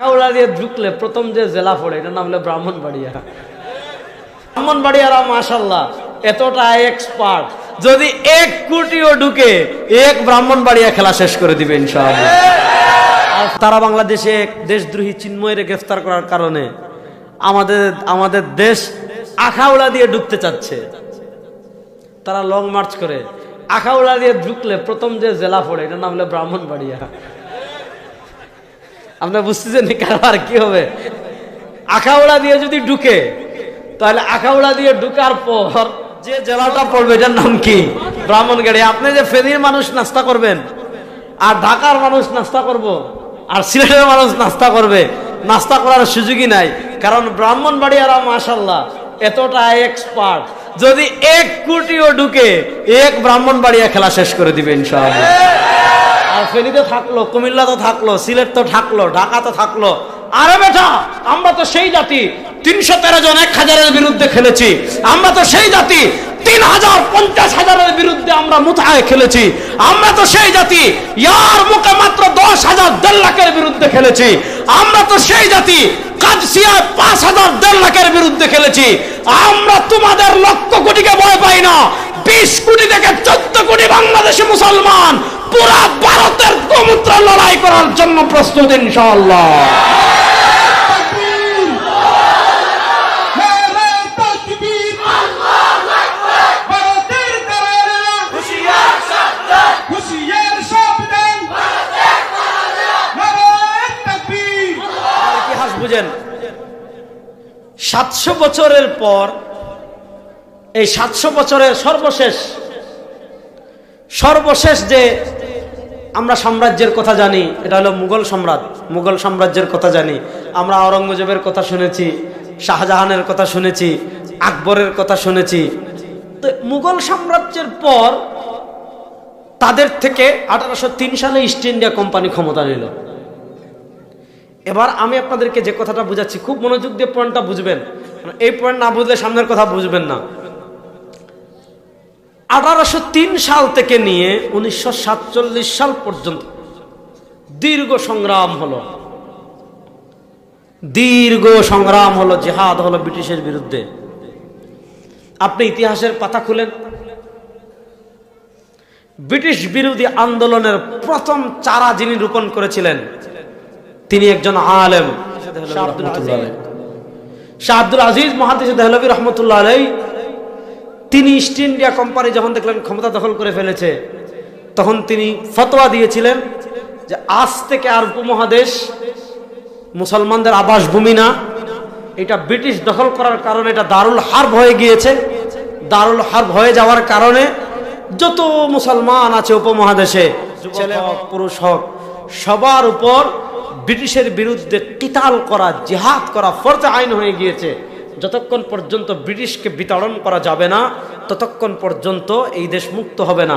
কাউলা দিয়ে ঢুকলে প্রথম যে জেলা পড়ে, এটার নাম হলো ব্রাহ্মণবাড়িয়া। ব্রাহ্মণবাড়িয়ারা মাশাল্লাহ এতটা এক্সপার্ট যদি এক কোটিও ঢুকে, এক ব্রাহ্মণবাড়িয়া খেলা শেষ করে দিবে ইনশাআল্লাহ। আর তারা বাংলাদেশে দেশদ্রোহী চিন্ময়ের গ্রেফতার করার কারণে আমাদের আমাদের দেশ আখাউড়া দিয়ে ঢুকতে চাচ্ছে। তারা লং মার্চ করে, আখাউড়া দিয়ে ঢুকলে প্রথম যে জেলা পড়ে, এটার নাম হলো ব্রাহ্মণবাড়িয়া। আপনার বুঝতেছেন কারবার কি হবে। আখাউড়া দিয়ে যদি ঢুকে, তাহলে আখাউড়া দিয়ে ঢুকার পর যে জেলাটা পড়বে, এটার নাম কি? ব্রাহ্মণগাড়ি। আপনি যে ফেনীর মানুষ নাস্তা করবেন, আর ঢাকার মানুষ নাস্তা করব, আর সিলেটের মানুষ নাস্তা করবে, নাস্তা করার সুযোগই নাই। কারণ ব্রাহ্মণবাড়িয়ারা মাশাল্লাহ এতটা এক্সপার্ট যদি এক কোটিও ঢুকে, এক ব্রাহ্মণবাড়িয়া খেলা শেষ করে দিবে আর ফেনীতে থাকল, কুমিল্লা তো থাকল, সিলেট তো থাকল, ঢাকা তো থাকল। আরে বেটা, আমরা তো সেই জাতি, তিনশো তেরো জন, এক হাজারের বিরুদ্ধে খেলেছি। আমরা তো সেই জাতি তিন হাজার পঞ্চাশ হাজারের বিরুদ্ধে আমরা মুথায় খেলেছি। আমরা তো সেই জাতি, ইয়ার মুখে মাত্র দশ হাজার, দেড় লাখের বিরুদ্ধে খেলেছি। আমরা তো সেই জাতি, কাদসিয়ায় পাঁচ হাজার, দেড় লাখের বিরুদ্ধে খেলেছি। আমরা তোমাদের লক্ষ কোটিকে ভয় পাই না। বিশ কোটি থেকে চোদ্দ কোটি বাংলাদেশি মুসলমান। পুরা ভারতের গোমূত্র লড়াই করার জন্য প্রস্তুত, ইনশাআল্লাহ। সাতশো বছরের পর, এই সাতশো বছরের সর্বশেষ সর্বশেষ যে আমরা সাম্রাজ্যের কথা জানি, এটা হলো মুঘল সম্রাট, মুঘল সাম্রাজ্যের কথা জানি। আমরা আওরঙ্গজেবের কথা শুনেছি, শাহজাহানের কথা শুনেছি, আকবরের কথা শুনেছি। তো মুঘল সাম্রাজ্যের পর তাদের থেকে আঠারোশো তিন সালে ইস্ট ইন্ডিয়া কোম্পানি ক্ষমতা নিল। এবার আমি আপনাদেরকে যে কথাটা বুঝাচ্ছি, খুব মনোযোগ দিয়ে পয়েন্টটা বুঝবেন। এই পয়েন্ট না বুঝলে সামনের কথা বুঝবেন না। আঠারোশো তিন সাল থেকে নিয়ে উনিশশো সাতচল্লিশ সাল পর্যন্ত দীর্ঘ সংগ্রাম হলো। দীর্ঘ সংগ্রাম হলো, জেহাদ হলো ব্রিটিশের বিরুদ্ধে। আপনি ইতিহাসের পাতা খুলেন। ব্রিটিশ বিরোধী আন্দোলনের প্রথম চারা যিনি রোপণ করেছিলেন, তিনি একজন আলেম, শাহ আজিজ। মহাদিস দেহলবী রহমতুল্লাহ আলাই তিনি ইস্ট ইন্ডিয়া কোম্পানি যখন দেখলেন ক্ষমতা দখল করে ফেলেছে, তখন তিনি ফতোয়া দিয়েছিলেন যে আজ থেকে আর উপমহাদেশ মুসলমানদের আবাসভূমি না। এটা ব্রিটিশ দখল করার কারণে এটা দারুল হার্ব হয়ে গিয়েছে। দারুল হার্ব হয়ে যাওয়ার কারণে যত মুসলমান আছে উপমহাদেশে, ছেলে হোক, পুরুষ হোক, সবার উপর ব্রিটিশের বিরুদ্ধে কিতাল করা, জিহাদ করা ফরজ আইন হয়ে গিয়েছে। যতক্ষণ পর্যন্ত ব্রিটিশকে বিতাড়ন করা যাবে না ততক্ষণ পর্যন্ত এই দেশ মুক্ত হবে না।